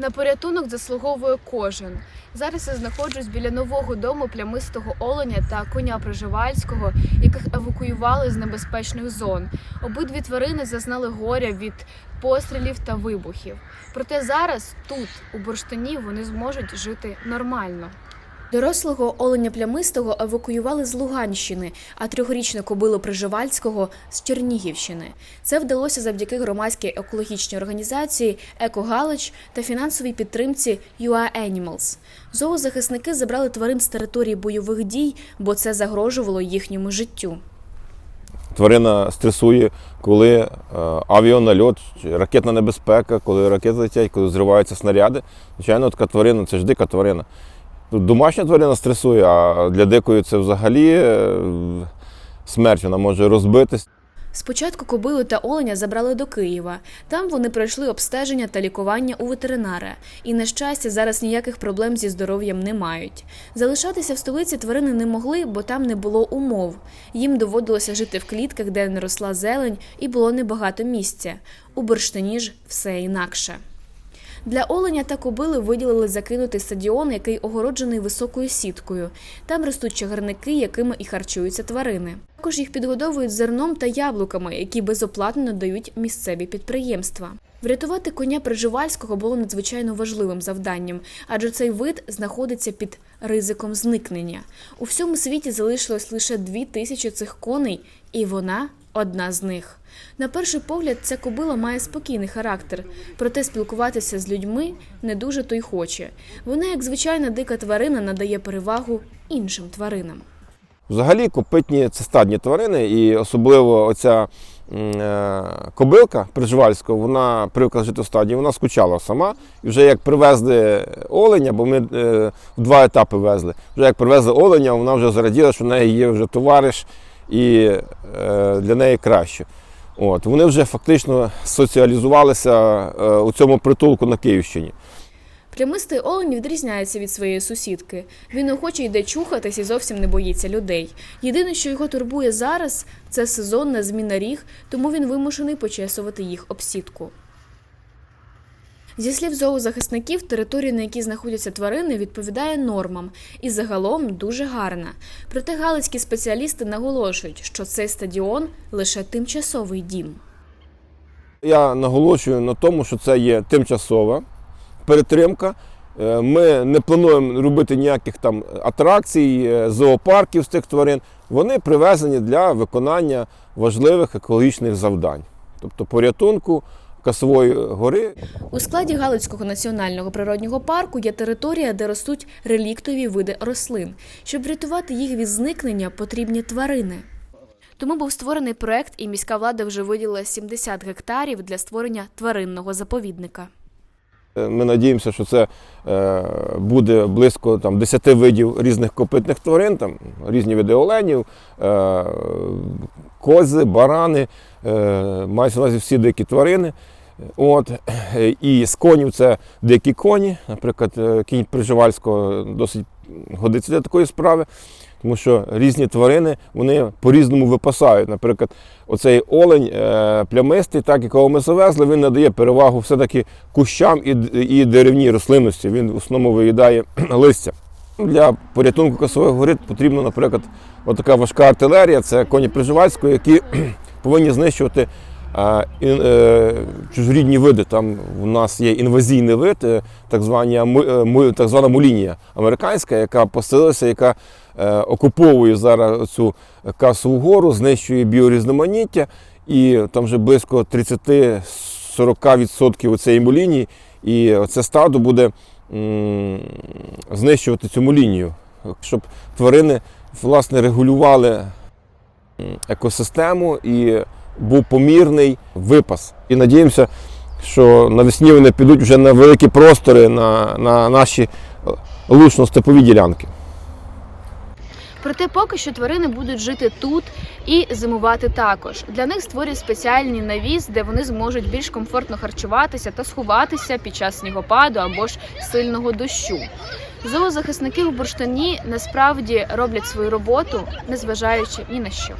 На порятунок заслуговує кожен. Зараз я знаходжусь біля нового дому плямистого оленя та коня Проживальського, яких евакуювали з небезпечних зон. Обидві тварини зазнали горя від пострілів та вибухів. Проте зараз тут, у бурштині, вони зможуть жити нормально. Дорослого оленя плямистого евакуювали з Луганщини, а трьохрічну кобилу Приживальського з Чернігівщини. Це вдалося завдяки громадській екологічній організації «Екогалич» та фінансовій підтримці UA Animals. Зоозахисники забрали тварин з території бойових дій, бо це загрожувало їхньому життю. Тварина стресує, коли е, авіанальот, ракетна небезпека, коли ракети летять, коли зриваються снаряди. Звичайно, така тварина це ж дика тварина. Домашня тварина стресує, а для дикої це взагалі е, смерть, вона може розбитись. Спочатку кобилу та оленя забрали до Києва. Там вони пройшли обстеження та лікування у ветеринара. І, на щастя, зараз ніяких проблем зі здоров'ям не мають. Залишатися в столиці тварини не могли, бо там не було умов. Їм доводилося жити в клітках, де не росла зелень, і було небагато місця. У бурштині ж все інакше. Для оленя та кобили виділили закинутий стадіон, який огороджений високою сіткою. Там ростуть чагарники, якими і харчуються тварини. Також їх підгодовують зерном та яблуками, які безоплатно надають місцеві підприємства. Врятувати коня Приживальського було надзвичайно важливим завданням, адже цей вид знаходиться під ризиком зникнення. У всьому світі залишилось лише дві тисячі цих коней, і вона одна з них. На перший погляд, ця кобила має спокійний характер, проте спілкуватися з людьми не дуже то й хоче. Вона, як звичайна дика тварина, надає перевагу іншим тваринам. Взагалі копитні це стадні тварини, і особливо оця е, кобилка Приживальського, вона привикла жити в стадії, вона скучала сама. І вже як привезли оленя, бо ми е, в два етапи везли. Вже як привезли оленя, вона вже зраділа, що в неї є вже товариш і е, для неї краще. От, вони вже фактично соціалізувалися е, у цьому притулку на Київщині. Плямистий олень відрізняється від своєї сусідки. Він охоче йде чухатись і зовсім не боїться людей. Єдине, що його турбує зараз, це сезонна зміна ріг, тому він вимушений почесувати їх об сітку. Зі слів зоозахисників, територія, на якій знаходяться тварини, відповідає нормам і загалом дуже гарна. Проте галицькі спеціалісти наголошують, що цей стадіон лише тимчасовий дім. Я наголошую на тому, що це є тимчасова перетримка. Е, Ми не плануємо робити ніяких там атракцій, е, зоопарків з цих тварин. Вони привезені для виконання важливих екологічних завдань, тобто порятунку Касової гори. У складі Галицького національного природнього парку є територія, де ростуть реліктові види рослин. Щоб врятувати їх від зникнення, потрібні тварини. Тому був створений проект, і міська влада вже виділила 70 гектарів для створення тваринного заповідника. Е, Ми надіємося, що це е, буде близько там, 10 видів різних копитних тварин, там, різні види оленів, е, кози, барани, мають на увазі всі дикі тварини. От. І з конів це дикі коні. Наприклад, кінь Приживальського досить годиться для такої справи, тому що різні тварини вони по-різному випасають. Наприклад, оцей олень е, плямистий, так якого ми завезли, він надає перевагу все-таки кущам і, і деревній рослинності. Він в основному виїдає листя. Для порятунку косових горит потрібна, наприклад, така важка артилерія, це коні Приживальського, які повинні знищувати е, е, чужорідні види. Там у нас є інвазійний вид, так, звана мулінія американська, яка поселилася, яка окуповує зараз цю касову гору, знищує біорізноманіття, і там вже близько 30-40% цієї мулінії, і це стадо буде знищувати цю мулінію, щоб тварини власне регулювали екосистему і був помірний випас. І надіємося, що навесні вони підуть вже на великі простори, на, на наші е, лучно-степові ділянки. Проте поки що тварини будуть жити тут і зимувати також. Для них створюють спеціальний навіс, де вони зможуть більш комфортно харчуватися та сховатися під час снігопаду або ж сильного дощу. Зоозахисники в бурштині насправді роблять свою роботу, незважаючи ні на що.